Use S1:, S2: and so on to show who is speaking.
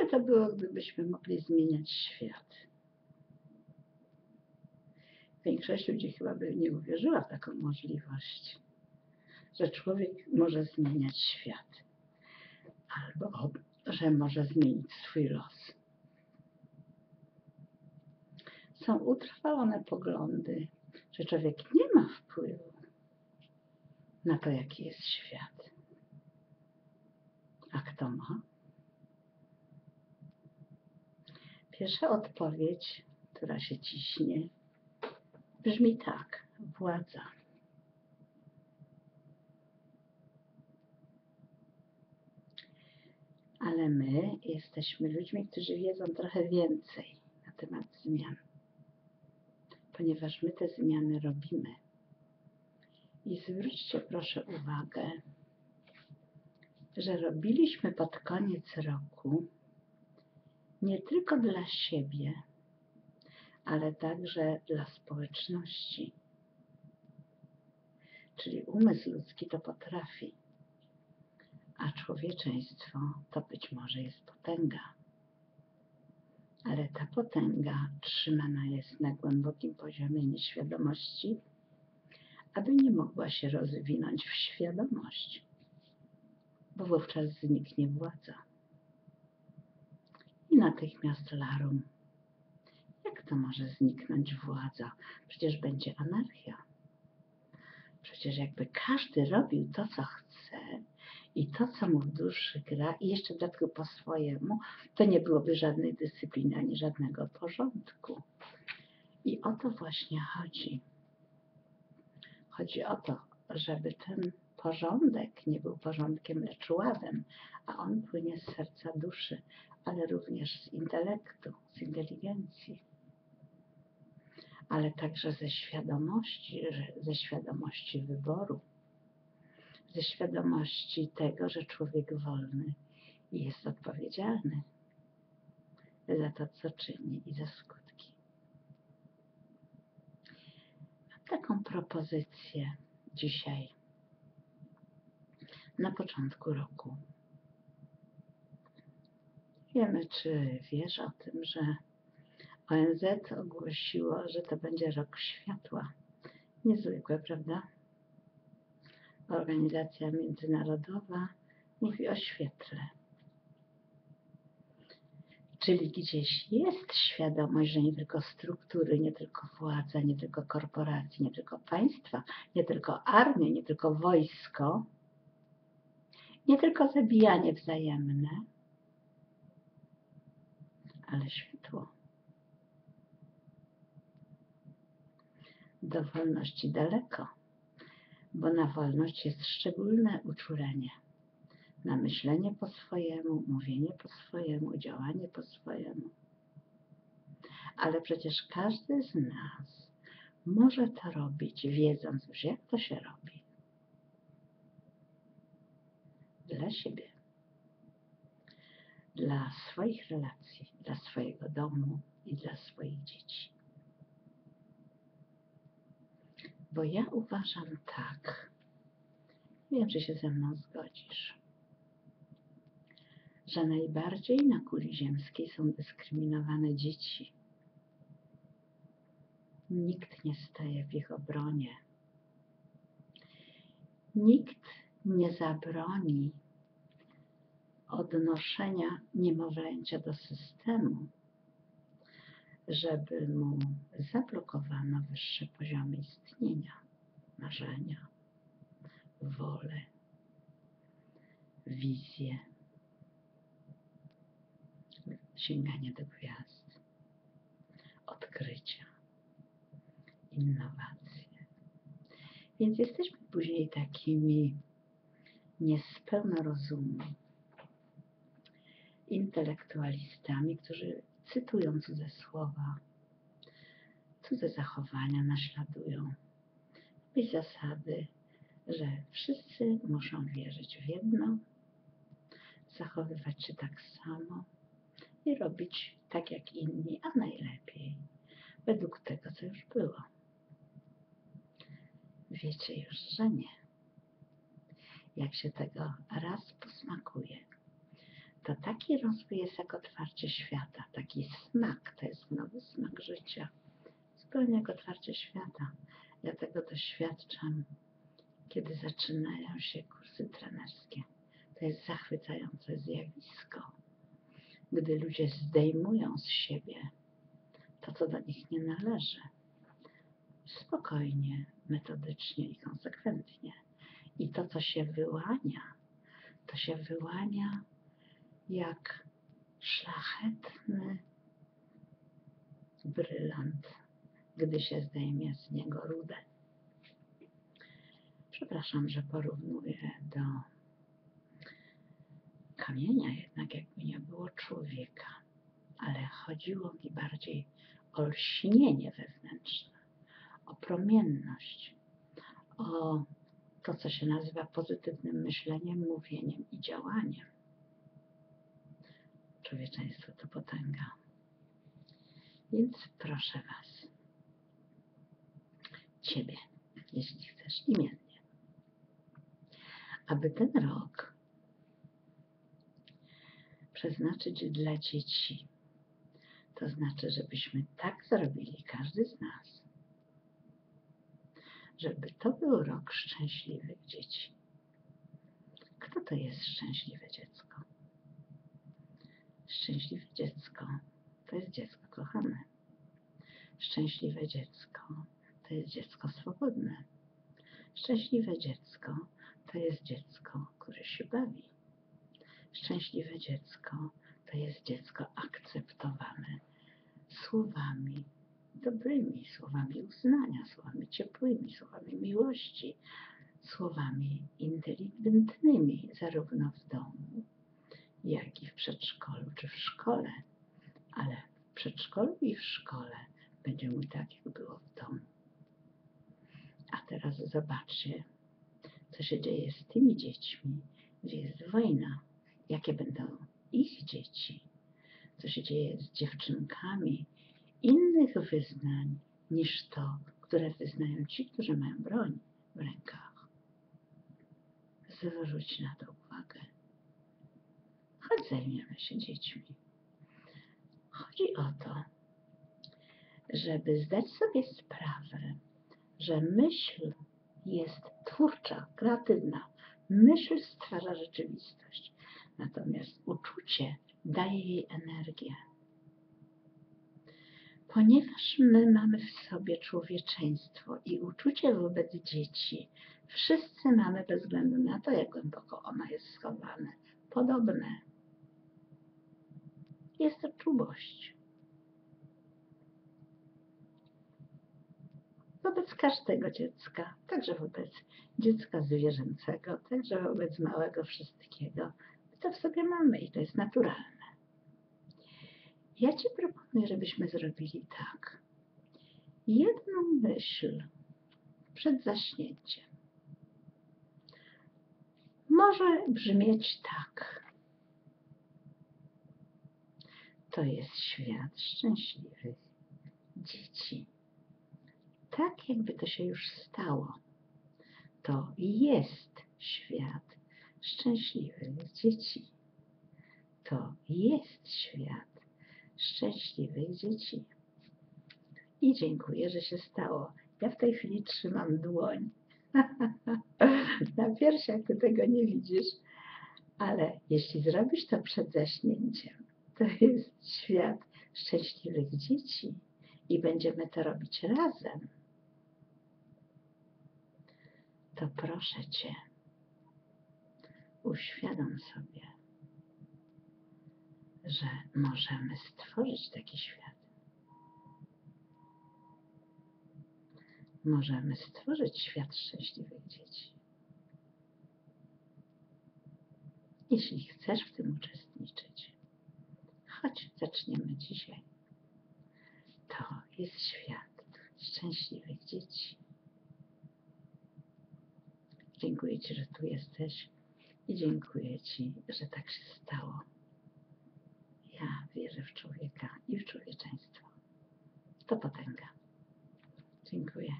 S1: by to było, gdybyśmy mogli zmieniać świat? Większość ludzi chyba by nie uwierzyła w taką możliwość, że człowiek może zmieniać świat, albo że może zmienić swój los. Są utrwalone poglądy, że człowiek nie ma wpływu na to, jaki jest świat. A kto ma? Pierwsza odpowiedź, która się ciśnie, brzmi tak: władza. Ale my jesteśmy ludźmi, którzy wiedzą trochę więcej na temat zmian, ponieważ my te zmiany robimy. I zwróćcie proszę uwagę, że robiliśmy pod koniec roku nie tylko dla siebie, ale także dla społeczności. Czyli umysł ludzki to potrafi, a człowieczeństwo to być może jest potęga. Ale ta potęga trzymana jest na głębokim poziomie nieświadomości, aby nie mogła się rozwinąć w świadomość, bo wówczas zniknie władza. Natychmiast larum. Jak to może zniknąć władza? Przecież będzie anarchia. Przecież jakby każdy robił to, co chce i to, co mu w duszy gra i jeszcze w dodatku po swojemu, to nie byłoby żadnej dyscypliny ani żadnego porządku. I o to właśnie chodzi. Chodzi o to, żeby ten porządek nie był porządkiem, lecz ładem, a on płynie z serca duszy, ale również z intelektu, z inteligencji, ale także ze świadomości, ze świadomości wyboru, ze świadomości tego, że człowiek wolny jest odpowiedzialny za to, co czyni i za skutki. Mam taką propozycję dzisiaj, na początku roku. Wiemy, czy wiesz o tym, że ONZ ogłosiło, że to będzie rok światła. Niezwykłe, prawda? Organizacja międzynarodowa mówi o świetle. Czyli gdzieś jest świadomość, że nie tylko struktury, nie tylko władza, nie tylko korporacje, nie tylko państwa, nie tylko armie, nie tylko wojsko, nie tylko zabijanie wzajemne, ale światło. Do wolności daleko, bo na wolność jest szczególne uczulenie. Na myślenie po swojemu, mówienie po swojemu, działanie po swojemu. Ale przecież każdy z nas może to robić, wiedząc już, jak to się robi. Dla siebie dla swoich relacji, dla swojego domu i dla swoich dzieci. Bo ja uważam tak, wiem, że się ze mną zgodzisz, że najbardziej na kuli ziemskiej są dyskryminowane dzieci. Nikt nie staje w ich obronie. Nikt nie zabroni odnoszenia niemowlęcia do systemu, żeby mu zablokowano wyższe poziomy istnienia, marzenia, wolę, wizję, sięganie do gwiazd, odkrycia, innowacje. Więc jesteśmy później takimi niespełna rozumu, intelektualistami, którzy cytują cudze słowa, cudze zachowania naśladują. I zasady, że wszyscy muszą wierzyć w jedno, zachowywać się tak samo i robić tak jak inni, a najlepiej według tego, co już było. Wiecie już, że nie. Jak się tego raz posmakuje, to taki rozwój jest jak otwarcie świata, taki smak, to jest nowy smak życia. Zupełnie jak otwarcie świata. Ja tego doświadczam, kiedy zaczynają się kursy trenerskie. To jest zachwycające zjawisko, gdy ludzie zdejmują z siebie to, co do nich nie należy. Spokojnie, metodycznie i konsekwentnie. I to, co się wyłania, to się wyłania jak szlachetny brylant, gdy się zdejmie z niego rudę. Przepraszam, że porównuję do kamienia, jednak jakby nie było człowieka, ale chodziło mi bardziej o lśnienie wewnętrzne, o promienność, o to, co się nazywa pozytywnym myśleniem, mówieniem i działaniem. Człowieczeństwo to potęga. Więc proszę Was, Ciebie, jeśli chcesz, imiennie, aby ten rok przeznaczyć dla dzieci. To znaczy, żebyśmy tak zrobili, każdy z nas, żeby to był rok szczęśliwych dzieci. Kto to jest szczęśliwe dziecko? Szczęśliwe dziecko to jest dziecko kochane. Szczęśliwe dziecko to jest dziecko swobodne. Szczęśliwe dziecko to jest dziecko, które się bawi. Szczęśliwe dziecko to jest dziecko akceptowane słowami dobrymi, słowami uznania, słowami ciepłymi, słowami miłości, słowami inteligentnymi, zarówno w domu, jak i w przedszkolu czy w szkole. Ale w przedszkolu i w szkole będzie mu tak, jak było w domu. A teraz zobaczcie, co się dzieje z tymi dziećmi, gdzie jest wojna, jakie będą ich dzieci, co się dzieje z dziewczynkami innych wyznań niż to, które wyznają ci, którzy mają broń w rękach. Zwróć na to uwagę. Chodź zajmiemy się dziećmi. Chodzi o to, żeby zdać sobie sprawę, że myśl jest twórcza, kreatywna. Myśl stwarza rzeczywistość. Natomiast uczucie daje jej energię. Ponieważ my mamy w sobie człowieczeństwo i uczucie wobec dzieci, wszyscy mamy bez względu na to, jak głęboko ono jest schowane, podobne. Jest to czułość. Wobec każdego dziecka, także wobec dziecka zwierzęcego, także wobec małego wszystkiego. To w sobie mamy i to jest naturalne. Ja Ci proponuję, żebyśmy zrobili tak. Jedną myśl przed zaśnięciem może brzmieć tak. To jest świat szczęśliwych dzieci. Tak, jakby to się już stało. To jest świat szczęśliwych dzieci. To jest świat szczęśliwych dzieci. I dziękuję, że się stało. Ja w tej chwili trzymam dłoń. Na piersiach ty tego nie widzisz, ale jeśli zrobisz to przed zaśnięciem, to jest świat szczęśliwych dzieci i będziemy to robić razem, to proszę Cię, uświadom sobie, że możemy stworzyć taki świat. Możemy stworzyć świat szczęśliwych dzieci. Jeśli chcesz w tym uczestniczyć, chodź, zaczniemy dzisiaj. To jest świat szczęśliwych dzieci. Dziękuję Ci, że tu jesteś i dziękuję Ci, że tak się stało. Ja wierzę w człowieka i w człowieczeństwo. To potęga. Dziękuję.